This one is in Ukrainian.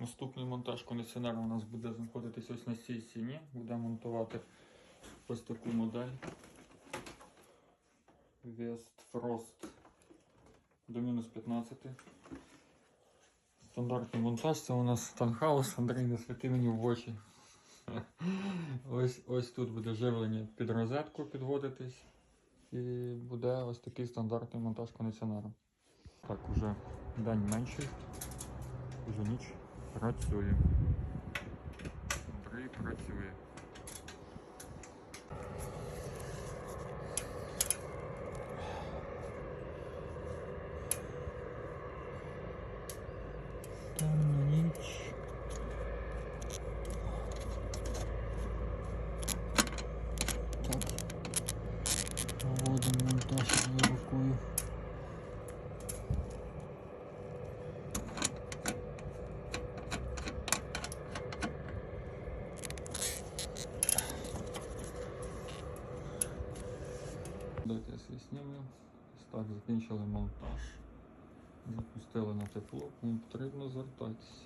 Наступний монтаж кондиціонера у нас буде знаходитись ось на цій стіні. Будемо монтувати ось таку модель. Westfrost до мінус 15. Стандартний монтаж це у нас Станхаус. Андрій не світи мені в очі. Ось, ось тут буде живлення під розетку підводитись. І буде ось такий стандартний монтаж кондиціонера. Так, уже день менший, уже ніч працює. Андрій працює. Темна Дайте я знімлю. Так, закінчили монтаж. Запустили на тепло, не потрібно звертатися.